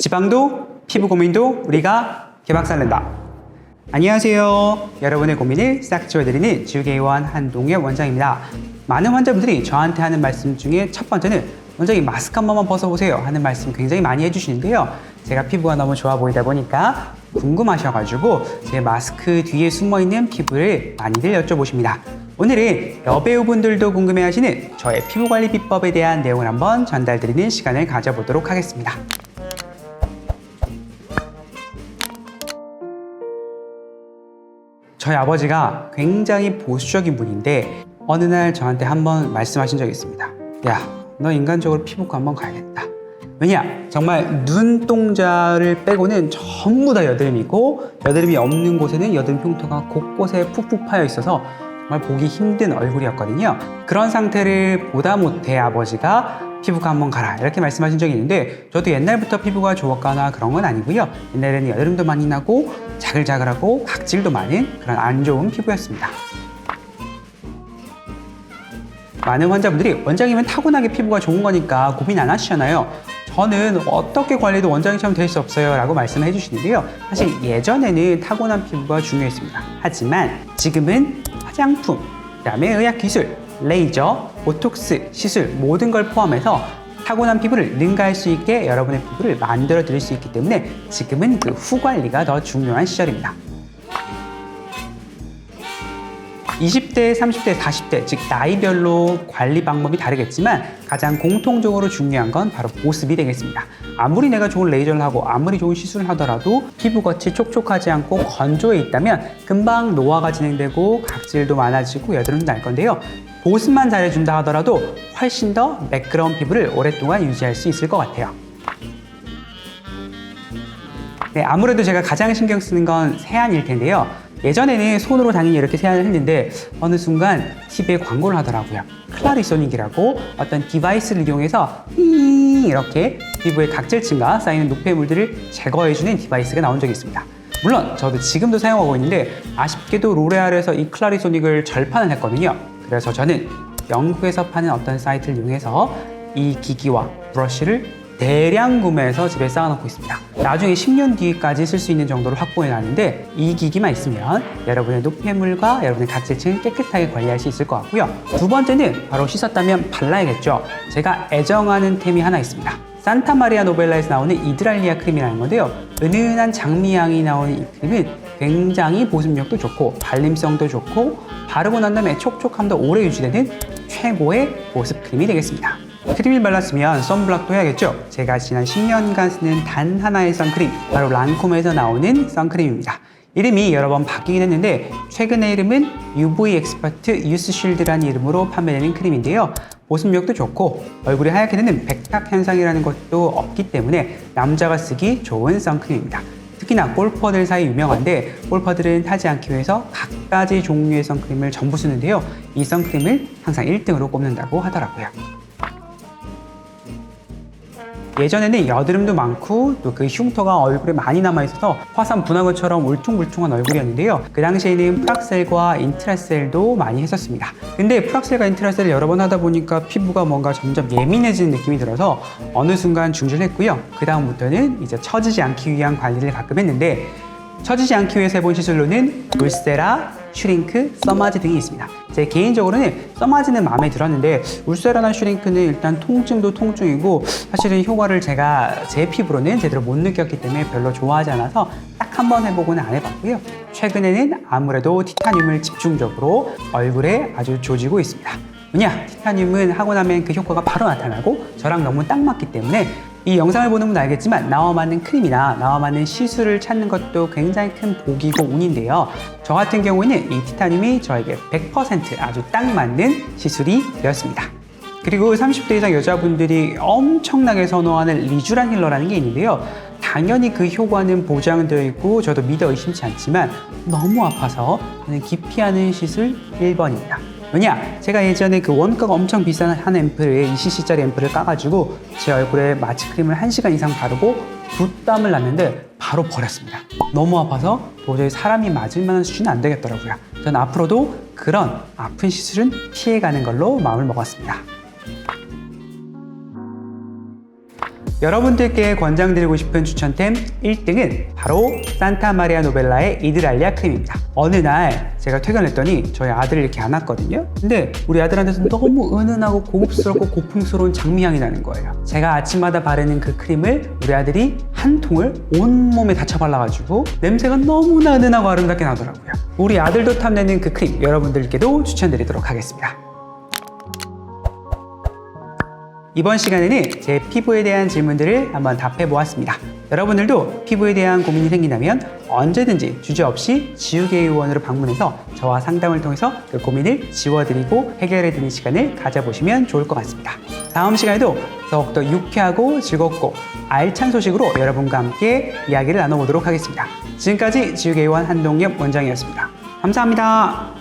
지방도 피부 고민도 우리가 개박살낸다. 안녕하세요. 여러분의 고민을 싹 지워드리는 지우개의원 한동엽 원장입니다. 많은 환자분들이 저한테 하는 말씀 중에 첫 번째는 원장님 마스크 한 번만 벗어보세요 하는 말씀 굉장히 많이 해주시는데요. 제가 피부가 너무 좋아 보이다 보니까 궁금하셔가지고 제 마스크 뒤에 숨어있는 피부를 많이들 여쭤보십니다. 오늘은 여배우분들도 궁금해하시는 저의 피부관리 비법에 대한 내용을 한번 전달드리는 시간을 가져보도록 하겠습니다. 저희 아버지가 굉장히 보수적인 분인데 어느 날 저한테 한번 말씀하신 적이 있습니다. 야, 너 인간적으로 피부과 한번 가야겠다. 왜냐? 정말 눈동자를 빼고는 전부 다 여드름이고 여드름이 없는 곳에는 여드름 흉터가 곳곳에 푹푹 파여 있어서 정말 보기 힘든 얼굴이었거든요. 그런 상태를 보다 못해 아버지가 피부과 한번 가라 이렇게 말씀하신 적이 있는데 저도 옛날부터 피부가 좋았거나 그런 건 아니고요. 옛날에는 여드름도 많이 나고 자글자글하고 각질도 많은 그런 안 좋은 피부였습니다. 많은 환자분들이 원장님은 타고나게 피부가 좋은 거니까 고민 안 하시잖아요. 저는 어떻게 관리도 원장님처럼 될 수 없어요 라고 말씀을 해주시는데요. 사실 예전에는 타고난 피부가 중요했습니다. 하지만 지금은 화장품, 그 다음에 의학기술, 레이저, 보톡스, 시술 모든 걸 포함해서 타고난 피부를 능가할 수 있게 여러분의 피부를 만들어 드릴 수 있기 때문에 지금은 그 후 관리가 더 중요한 시절입니다. 20대, 30대, 40대, 즉 나이별로 관리 방법이 다르겠지만 가장 공통적으로 중요한 건 바로 보습이 되겠습니다. 아무리 내가 좋은 레이저를 하고 아무리 좋은 시술을 하더라도 피부 겉이 촉촉하지 않고 건조해 있다면 금방 노화가 진행되고 각질도 많아지고 여드름도 날 건데요. 보습만 잘해준다 하더라도 훨씬 더 매끄러운 피부를 오랫동안 유지할 수 있을 것 같아요. 네, 아무래도 제가 가장 신경 쓰는 건 세안일 텐데요. 예전에는 손으로 당연히 이렇게 세안을 했는데 어느 순간 TV에 광고를 하더라고요. 클라리소닉이라고 어떤 디바이스를 이용해서 띵 이렇게 피부의 각질층과 쌓이는 노폐물들을 제거해주는 디바이스가 나온 적이 있습니다. 물론 저도 지금도 사용하고 있는데 아쉽게도 로레알에서 이 클라리소닉을 절판을 했거든요. 그래서 저는 영국에서 파는 어떤 사이트를 이용해서 이 기기와 브러쉬를 대량 구매해서 집에 쌓아놓고 있습니다. 나중에 10년 뒤까지 쓸 수 있는 정도로 확보해 놨는데 이 기기만 있으면 여러분의 노폐물과 여러분의 각질층을 깨끗하게 관리할 수 있을 것 같고요. 두 번째는 바로 씻었다면 발라야겠죠. 제가 애정하는 템이 하나 있습니다. 산타 마리아 노벨라에서 나오는 이드랄리아 크림이라는 건데요. 은은한 장미향이 나오는 이 크림은 굉장히 보습력도 좋고 발림성도 좋고 바르고 난 다음에 촉촉함도 오래 유지되는 최고의 보습 크림이 되겠습니다. 크림을 발랐으면 선블럭도 해야겠죠? 제가 지난 10년간 쓰는 단 하나의 선크림, 바로 란콤에서 나오는 선크림입니다. 이름이 여러 번 바뀌긴 했는데 최근의 이름은 UV 엑스퍼트 유스 쉴드라는 이름으로 판매되는 크림인데요. 보습력도 좋고 얼굴이 하얗게 되는 백탁 현상이라는 것도 없기 때문에 남자가 쓰기 좋은 선크림입니다. 특히나 골퍼들 사이 유명한데 골퍼들은 타지 않기 위해서 각가지 종류의 선크림을 전부 쓰는데요. 이 선크림을 항상 1등으로 꼽는다고 하더라고요. 예전에는 여드름도 많고 또 그 흉터가 얼굴에 많이 남아 있어서 화산 분한 것처럼 울퉁불퉁한 얼굴이었는데요. 그 당시에는 프락셀과 인트라셀도 많이 했었습니다. 근데 프락셀과 인트라셀을 여러 번 하다 보니까 피부가 뭔가 점점 예민해지는 느낌이 들어서 어느 순간 중지했고요. 그 다음부터는 이제 처지지 않기 위한 관리를 가끔 했는데 처지지 않기 위해서 해본 시술로는 울세라, 슈링크, 써마지 등이 있습니다. 제 개인적으로는 써마지는 마음에 들었는데 울세라나 슈링크는 일단 통증도 통증이고 사실은 효과를 제가 제 피부로는 제대로 못 느꼈기 때문에 별로 좋아하지 않아서 딱 한 번 해보고는 안 해봤고요. 최근에는 아무래도 티타늄을 집중적으로 얼굴에 아주 조지고 있습니다. 왜냐? 티타늄은 하고 나면 그 효과가 바로 나타나고 저랑 너무 딱 맞기 때문에 이 영상을 보는 분은 알겠지만 나와 맞는 크림이나 나와 맞는 시술을 찾는 것도 굉장히 큰 복이고 운인데요. 저 같은 경우에는 이 티타늄이 저에게 100% 아주 딱 맞는 시술이 되었습니다. 그리고 30대 이상 여자분들이 엄청나게 선호하는 리쥬란 힐러라는 게 있는데요. 당연히 그 효과는 보장되어 있고 저도 믿어 의심치 않지만 너무 아파서 저는 기피하는 시술 1번입니다. 왜냐? 제가 예전에 그 원가가 엄청 비싼 한 앰플에 20cc짜리 앰플을 까가지고 제 얼굴에 마취 크림을 1시간 이상 바르고 붓땀을 났는데 바로 버렸습니다. 너무 아파서 도저히 사람이 맞을 만한 수준은 안 되겠더라고요. 전 앞으로도 그런 아픈 시술은 피해가는 걸로 마음을 먹었습니다. 여러분들께 권장드리고 싶은 추천템 1등은 바로 산타 마리아 노벨라의 이드랄리아 크림입니다. 어느 날 제가 퇴근했더니 저희 아들을 이렇게 안았거든요. 근데 우리 아들한테서 너무 은은하고 고급스럽고 고풍스러운 장미향이 나는 거예요. 제가 아침마다 바르는 그 크림을 우리 아들이 한 통을 온몸에 다쳐 발라가지고 냄새가 너무나 은은하고 아름답게 나더라고요. 우리 아들도 탐내는 그 크림 여러분들께도 추천드리도록 하겠습니다. 이번 시간에는 제 피부에 대한 질문들을 한번 답해 보았습니다. 여러분들도 피부에 대한 고민이 생긴다면 언제든지 주저없이 지우개 의원으로 방문해서 저와 상담을 통해서 그 고민을 지워드리고 해결해 드리는 시간을 가져보시면 좋을 것 같습니다. 다음 시간에도 더욱더 유쾌하고 즐겁고 알찬 소식으로 여러분과 함께 이야기를 나눠보도록 하겠습니다. 지금까지 지우개 의원 한동엽 원장이었습니다. 감사합니다.